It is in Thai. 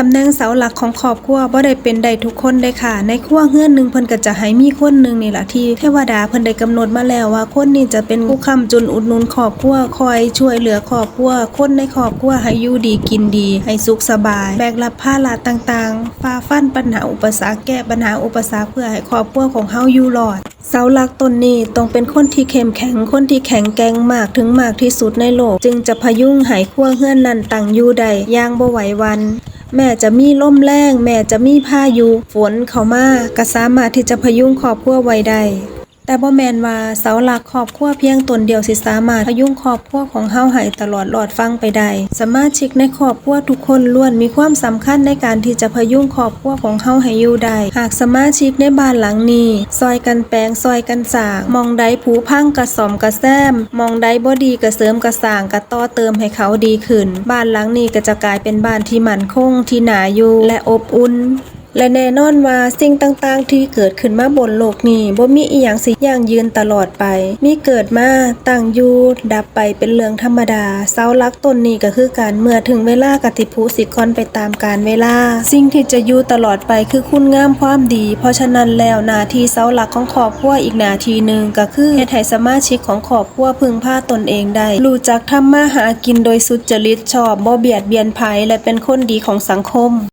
ตำแหน่งเสาหลักของครอบครัวบ่ได้เป็นได้ทุกคนได้ค่ะ ในครัวเฮือนหนึ่งเพิ่นก็จะให้มีคนหนึ่งนี่ล่ะที่เทวดาเพิ่นได้กำหนดมาแล้วว่าคนนี้จะเป็นผู้ค้ำจุนอุดหนุนครอบครัวคอยช่วยเหลือครอบครัวคนในครอบครัวให้อยู่ดีกินดี ให้สุขสบาย แบกรับภาระต่างๆฝ่าฟันปัญหาอุปสรรคแก้ปัญหาอุปสรรคเพื่อให้ครอบครัวของเฮาอยู่รอดเสาหลักตนนี้ต้องเป็นคนที่เข้มแข็งคนที่แข็งแกร่งมากถึงมากที่สุดในโลก จึงจะพยุงห้ครัวเฮือนนั้นตั้งอยู่ได้อย่างบ่ไหววัน แม่จะมีลมแรงแม่จะมีพายุฝนเข้ามาก็สามารถที่จะพยุงครอบครัวไว้ได้ แต่บ่แมนว่าเสาหลักครอบครัวเพียงตนเดียวสิสามารถพยุงครอบครัวของเฮาให้ตลอดรอดฟังไปได้สมาชิกในครอบครัวทุกคนล้วนมีความสำคัญในการที่จะพยุงครอบครัวของเฮาให้อยู่ได้หากสมาชิกในบ้านหลังนี้ซอยกันแปลงซอยกันสางมองใดผูพังกระสอมกระแซม มองใดบ่ดีกระเสริมกระสางกระต่อเติมให้เขาดีขึ้น บ้านหลังนี้ก็จะกลายเป็นบ้านที่มั่นคงที่หนาอยู่และอบอุ่น และแน่นอนว่าสิ่งต่างๆ ที่เกิดขึ้นมาบนโลกนี้บ่มีอีหยังสิยั่งยืนตลอดไป มีเกิดมาตั้งอยู่ดับไปเป็นเรื่องธรรมดาเสาหลักต้นนี้ก็คือการเมื่อถึงเวลากติภูสิคอนไปตามกาลเวลา สิ่งที่จะอยู่ตลอดไปคือคุณงามความดี เพราะฉะนั้นแล้วนาทีเสาหลักของครอบครัวอีกนาทีหนึ่งก็คือเฮ็ดให้สมาชิกของครอบครัวพึงพาตนเองได้รู้จักทำมาหากินโดยสุจริตชอบบ่เบียดเบียนภัยและเป็นคนดีของสังคม